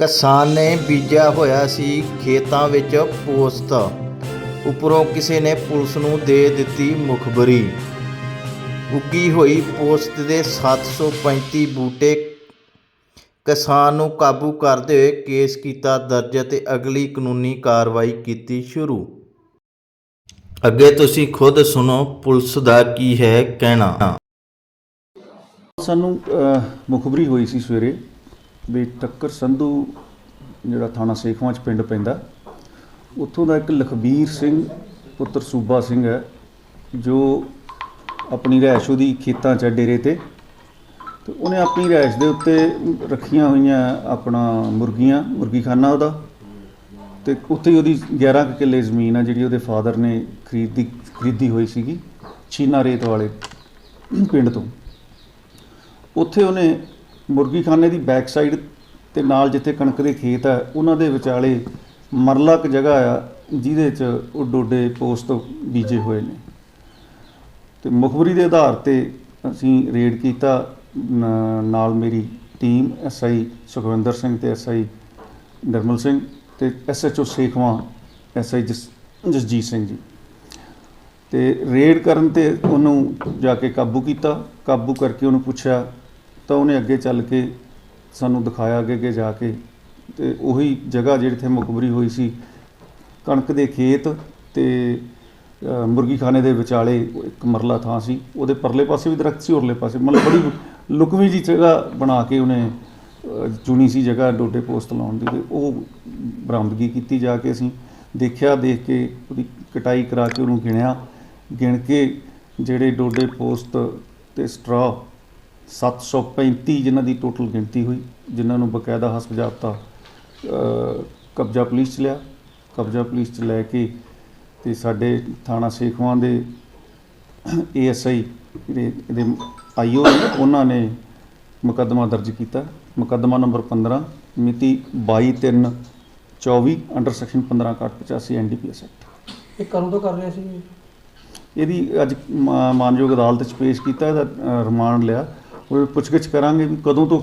ਕਿਸਾਨ ਨੇ ਬੀਜਿਆ ਹੋਇਆ ਸੀ ਖੇਤਾਂ ਵਿੱਚ ਪੋਸਤ। ਉਪਰੋਂ ਕਿਸੇ ਨੇ ਪੁਲਿਸ ਨੂੰ ਦੇ ਦਿੱਤੀ ਮੁਖਬਰੀ। ਉੱਗੀ ਹੋਈ ਪੋਸਤ ਦੇ 735 ਬੂਟੇ ਕਿਸਾਨ ਨੂੰ ਕਾਬੂ ਕਰਦੇ ਹੋਏ ਕੇਸ ਕੀਤਾ ਦਰਜ ਅਤੇ ਅਗਲੀ ਕਾਨੂੰਨੀ ਕਾਰਵਾਈ ਕੀਤੀ ਸ਼ੁਰੂ। ਅੱਗੇ ਤੁਸੀਂ ਖੁਦ ਸੁਣੋ ਪੁਲਿਸ ਦਾ ਕੀ ਹੈ ਕਹਿਣਾ। ਸਾਨੂੰ ਮੁਖਬਰੀ ਹੋਈ ਸੀ ਸਵੇਰੇ। ਵੀ ਟੱਕਰ ਸੰਧੂ ਜਿਹੜਾ ਥਾਣਾ ਸੇਖਵਾਂ ਚ ਪਿੰਡ ਪੈਂਦਾ, ਉੱਥੋਂ ਦਾ ਇੱਕ ਲਖਬੀਰ ਸਿੰਘ ਪੁੱਤਰ ਸੂਬਾ ਸਿੰਘ ਹੈ, ਜੋ ਆਪਣੀ ਰਿਹਾਇਸ਼ ਉਹਦੀ ਖੇਤਾਂ ਚ ਹੈ ਡੇਰੇ ਤੇ ਤੇ ਉਹਨੇ ਆਪਣੀ ਰਿਹਾਇਸ਼ ਦੇ ਉੱਤੇ ਰੱਖੀਆਂ ਹੋਈਆਂ ਆਪਣਾ ਮੁਰਗੀਆਂ, ਮੁਰਗੀਖਾਨਾ ਉਹਦਾ, ਤੇ ਉੱਥੇ ਹੀ ਉਹਦੀ 11 ਕੁ ਕਿੱਲੇ ਜ਼ਮੀਨ ਆ ਜਿਹੜੀ ਉਹਦੇ ਫਾਦਰ ਨੇ ਖਰੀਦੀ ਖਰੀਦੀ ਹੋਈ ਸੀਗੀ, ਛੀਨਾ ਰੇਤ ਵਾਲੇ ਪਿੰਡ ਤੋਂ। ਉੱਥੇ ਉਹਨੇ ਮੁਰਗੀਖਾਨੇ ਦੀ ਬੈਕ ਸਾਈਡ ਤੇ ਨਾਲ ਜਿੱਥੇ ਕਣਕ ਦੇ ਖੇਤ ਆ, ਉਹਨਾਂ ਦੇ ਵਿਚਾਲੇ ਮਰਲਾ ਇੱਕ ਜਗ੍ਹਾ ਆ, ਜਿਹਦੇ 'ਚ ਉਹ ਡੋਡੇ ਪੋਸਟ ਬੀਜੇ ਹੋਏ ਨੇ। ਤੇ ਮੁਖਬਰੀ ਦੇ ਆਧਾਰ ਤੇ ਅਸੀਂ ਰੇਡ ਕੀਤਾ ਨਾਲ ਮੇਰੀ ਟੀਮ ਐਸਆਈ ਸੁਖਵਿੰਦਰ ਸਿੰਘ ਤੇ ਐਸਆਈ ਨਿਰਮਲ ਸਿੰਘ ਤੇ ਐਸਐਚਓ ਸੇਖਵਾਂ ਐਸਆਈ ਜਸਜੀਤ ਸਿੰਘ ਜੀ। ਤੇ ਰੇਡ ਕਰਨ ਤੇ ਉਹਨੂੰ ਜਾ ਕੇ ਕਾਬੂ ਕੀਤਾ, ਕਾਬੂ ਕਰਕੇ ਉਹਨੂੰ ਪੁੱਛਿਆ ਤਾਂ ਉਹਨੇ ਅੱਗੇ ਚੱਲ ਕੇ ਸਾਨੂੰ ਦਿਖਾਇਆ ਅੱਗੇ ਅੱਗੇ ਜਾ ਕੇ ਤੇ ਉਹੀ ਜਗ੍ਹਾ ਜਿਹੜੀ ਤੇ ਮੁਖਬਰੀ ਹੋਈ ਸੀ, ਕਣਕ ਦੇ ਖੇਤ ਤੇ ਮੁਰਗੀਖਾਨੇ ਦੇ ਵਿਚਾਲੇ ਇੱਕ ਮਰਲਾ ਥਾਂ ਸੀ, ਉਹਦੇ ਪਰਲੇ ਪਾਸੇ ਵੀ ਦਰਖਤ ਸੀ, ਉਰਲੇ ਪਾਸੇ ਮਤਲਬ ਬੜੀ ਲੁਕਵੀਂ ਜੀ ਜਗ੍ਹਾ ਬਣਾ ਕੇ ਉਹਨੇ ਚੁਣੀ ਸੀ ਜਗ੍ਹਾ ਡੋਡੇ ਪੋਸਟ ਲਾਉਣ ਦੀ ਤੇ ਉਹ ਬਰਾਮਦਗੀ ਕੀਤੀ ਜਾ ਕੇ ਅਸੀਂ ਦੇਖਿਆ, ਦੇਖ ਕੇ ਉਹਦੀ ਕਟਾਈ ਕਰਾ ਕੇ ਉਹਨੂੰ ਗਿਣਿਆ, ਗਿਣ ਕੇ ਜਿਹੜੇ ਡੋਡੇ ਪੋਸਟ ਤੇ ਸਟਰਾ 735 ਜਿਨ੍ਹਾਂ ਦੀ ਟੋਟਲ ਗਿਣਤੀ ਹੋਈ ਜਿਨ੍ਹਾਂ ਨੂੰ ਬਕਾਇਦਾ ਹਸਪ ਜਾਬਤਾ ਅ, ਕਬਜ਼ਾ ਪੁਲਿਸ ਚ ਲਿਆ। ਕਬਜ਼ਾ ਪੁਲਿਸ ਚ ਲੈ ਕੇ ਤੇ ਸਾਡੇ ਥਾਣਾ ਸੇਖਵਾਂ ਦੇ ਏਐਸਆਈ ਇਹਦੇ ਆਈਓ ਉਹਨਾਂ ਨੇ ਮੁਕੱਦਮਾ ਦਰਜ ਕੀਤਾ। ਮੁਕੱਦਮਾ ਨੰਬਰ 15 ਮਿਤੀ 22/3/24 ਅੰਡਰ ਸੈਕਸ਼ਨ 15/85 ਐਨਡੀਪੀਐਸ ਐਕਟ। ਇਹ ਕਦੋਂ ਤੋਂ ਕਰ ਰਿਹਾ ਸੀ ਇਹਦੀ ਅੱਜ ਮਾਨਯੋਗ ਅਦਾਲਤ ਚ ਪੇਸ਼ ਕੀਤਾ ਇਹਦਾ ਰਿਮਾਂਡ ਲਿਆ। ਕੋਈ ਪੁੱਛਗਿੱਛ ਕਰਾਂਗੇ ਵੀ ਕਦੋਂ ਤੋਂ